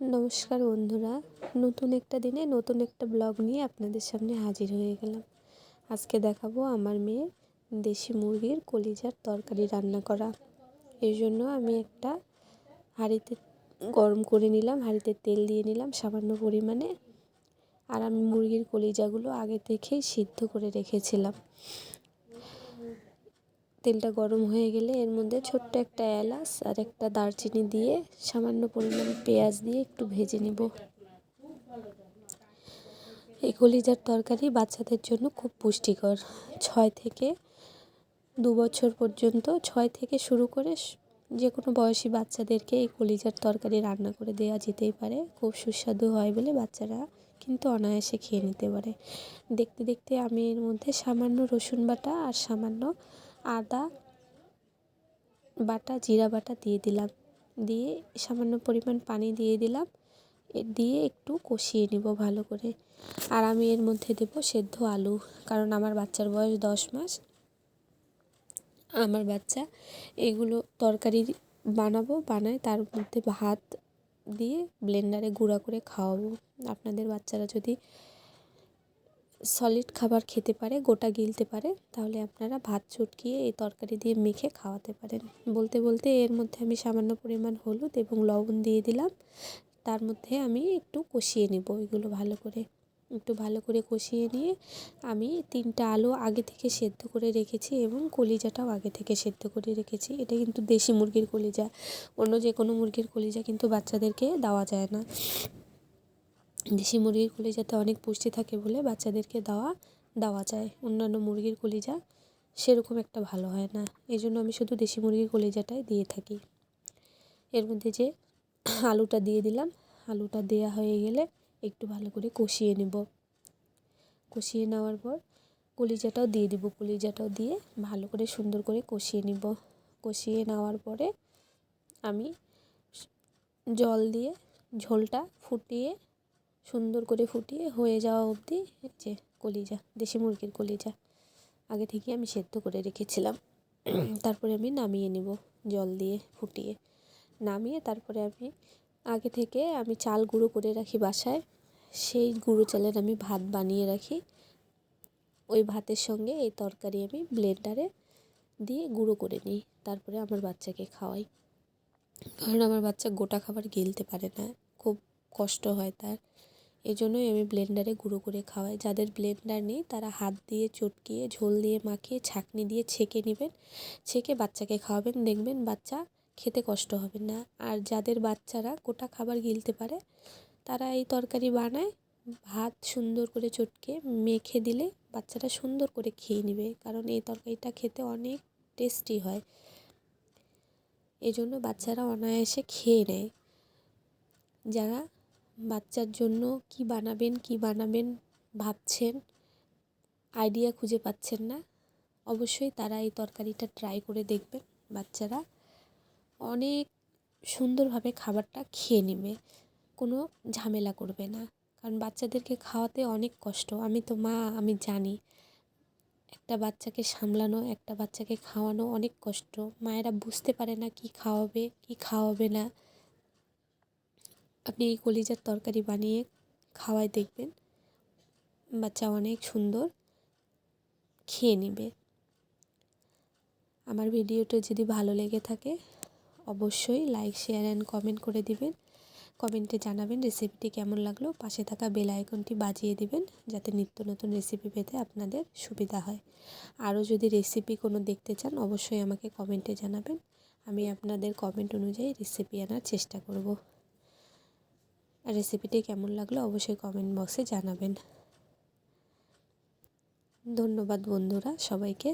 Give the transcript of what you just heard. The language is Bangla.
নমস্কার বন্ধুরা। নতুন একটা দিনে নতুন একটা ব্লগ নিয়ে আপনাদের সামনে হাজির হয়ে গেলাম। আজকে দেখাবো আমার মেয়ে দেশি মুরগির কলিজার তরকারি রান্না করা। এই জন্য আমি একটা হাঁড়িতে গরম করে নিলাম, হাঁড়িতে তেল দিয়ে নিলাম সামান্য পরিমাণে। আর আমি মুরগির কলিজাগুলো আগে থেকেই সিদ্ধ করে রেখেছিলাম। তেলটা গরম হয়ে গেলে এর মধ্যে ছোট্ট একটা এলাচ আর একটা দারচিনি দিয়ে সামান্য পরিমাণ পেঁয়াজ দিয়ে একটু ভেজে নেব। এই কলিজার তরকারি বাচ্চাদের জন্য খুব পুষ্টিকর। ছয় থেকে দু বছর পর্যন্ত, ছয় থেকে শুরু করে যে কোনো বয়সী বাচ্চাদেরকে এই কলিজার তরকারি রান্না করে দেওয়া যেতেই পারে। খুব সুস্বাদু হয় বলে বাচ্চারা কিন্তু অনায়াসে খেয়ে নিতে পারে। দেখতে দেখতে আমি এর মধ্যে সামান্য রসুন বাটা আর সামান্য আদা বাটা, জিরা বাটা দিয়ে দিলাম। দিয়ে সামান্য পরিমাণ পানি দিয়ে দিলাম। দিয়ে একটু কষিয়ে নিব ভালো করে। আর আমি এর মধ্যে দেব সেদ্ধ আলু, কারণ আমার বাচ্চার বয়স দশ মাস। আমার বাচ্চা এগুলো তরকারি বানাবো, বানায় তার মধ্যে ভাত দিয়ে ব্লেন্ডারে গুঁড়া করে খাওয়াবো। আপনাদের বাচ্চারা যদি সলিড খাবার খেতে পারে, গোটা গিলতে পারে, তাহলে আপনারা ভাত চটকিয়ে এই তরকারি দিয়ে মেখে খাওয়াতে পারেন। বলতে বলতে এর মধ্যে আমি সামান্য পরিমাণ হলুদ এবং লবণ দিয়ে দিলাম। তার মধ্যে আমি একটু কষিয়ে নেব এগুলো ভালো করে। একটু ভালো করে কষিয়ে নিয়ে আমি তিনটা আলু আগে থেকে সেদ্ধ করে রেখেছি এবং কলিজাটাও আগে থেকে সেদ্ধ করে রেখেছি। এটা কিন্তু দেশি মুরগির কলিজা, অন্য যে কোনো মুরগির কলিজা কিন্তু বাচ্চাদেরকে দেওয়া যায় না। দেশি মুরগির কলিজাতে অনেক পুষ্টি থাকে বলে বাচ্চাদেরকে দেওয়া দেওয়া যায়। অন্যান্য মুরগির কলিজা সেরকম একটা ভালো হয় না। এই জন্য আমি শুধু দেশি মুরগির কলিজাটাই দিয়ে থাকি। এর মধ্যে যে আলুটা দিয়ে দিলাম, আলুটা দেওয়া হয়ে গেলে একটু ভালো করে কষিয়ে নেব। কষিয়ে নেওয়ার পর কলিজাটাও দিয়ে দিব। কলিজাটাও দিয়ে ভালো করে সুন্দর করে কষিয়ে নিব। কষিয়ে নেওয়ার পরে আমি জল দিয়ে ঝোলটা ফুটিয়ে সুন্দর করে ফুটিয়ে হয়ে যাওয়া অবধি যে কলিজা, দেশি মুরগির কলিজা আগে থেকে আমি সেদ্ধ করে রেখেছিলাম। তারপরে আমি নামিয়ে নেব জল দিয়ে ফুটিয়ে। নামিয়ে তারপরে আমি আগে থেকে আমি চাল গুঁড়ো করে রাখি বাসায়। সেই গুঁড়ো চালের আমি ভাত বানিয়ে রাখি। ওই ভাতের সঙ্গে এই তরকারি আমি ব্লেন্ডারে দিয়ে গুঁড়ো করে নিই। তারপরে আমার বাচ্চাকে খাওয়াই। কারণ আমার বাচ্চা গোটা খাবার গিলতে পারে না, খুব কষ্ট হয় তার। এই জন্যই আমি ব্লেন্ডারে গুঁড়ো করে খাওয়াই। যাদের ব্লেন্ডার নেই, তারা হাত দিয়ে চটকিয়ে, ঝোল দিয়ে মাখিয়ে, ছাঁকনি দিয়ে ছেঁকে নেবেন। ছেঁকে বাচ্চাকে খাওয়াবেন। দেখবেন বাচ্চা খেতে কষ্ট হবে না। আর যাদের বাচ্চারা গোটা খাবার গিলতে পারে, তারা এই তরকারি বানায়, ভাত সুন্দর করে চটকে মেখে দিলে বাচ্চারা সুন্দর করে খেয়ে নেবে। কারণ এই তরকারিটা খেতে অনেক টেস্টি হয়। এই জন্য বাচ্চারা অনায়াসে খেয়ে নেয়। যারা বাচ্চার জন্য কি বানাবেন কি বানাবেন ভাবছেন? আইডিয়া খুঁজে পাচ্ছেন না। অবশ্যই তারা এই তরকারিটা ট্রাই করে দেখবেন বাচ্চারা। অনেক সুন্দরভাবে খাবারটা খেয়ে নেবে, কোনো ঝামেলা করবে না। কারণ বাচ্চাদেরকে খাওয়াতে অনেক কষ্ট। আমি তো মা, আমি জানি, একটা বাচ্চাকে সামলানো, একটা বাচ্চাকে খাওয়ানো অনেক কষ্ট। মায়েরা বুঝতে পারে না কি খাওয়াবে কি খাওয়াবে না। আপনি এই কলিজার তরকারি বানিয়ে খাওয়াই দেখবেন। বাচ্চা অনেক সুন্দর খেয়ে নেবে। আমার ভিডিওটা যদি ভালো লেগে থাকে, অবশ্যই লাইক শেয়ার অ্যান্ড কমেন্ট করে দিবেন। কমেন্টে জানাবেন রেসিপিটি কেমন লাগল। পাশে থাকা বেল আইকনটি বাজিয়ে দিবেন যাতে নিত্য নতুন রেসিপি পেতে আপনাদের সুবিধা হয়। আরও যদি রেসিপি কোনো দেখতে চান, অবশ্যই আমাকে কমেন্টে জানাবেন। আমি আপনাদের কমেন্ট অনুযায়ী রেসিপি আনার চেষ্টা করব। রেসিপিটি কেমন লাগল অবশ্যই কমেন্ট বক্সে জানাবেন। ধন্যবাদ বন্ধুরা সবাইকে।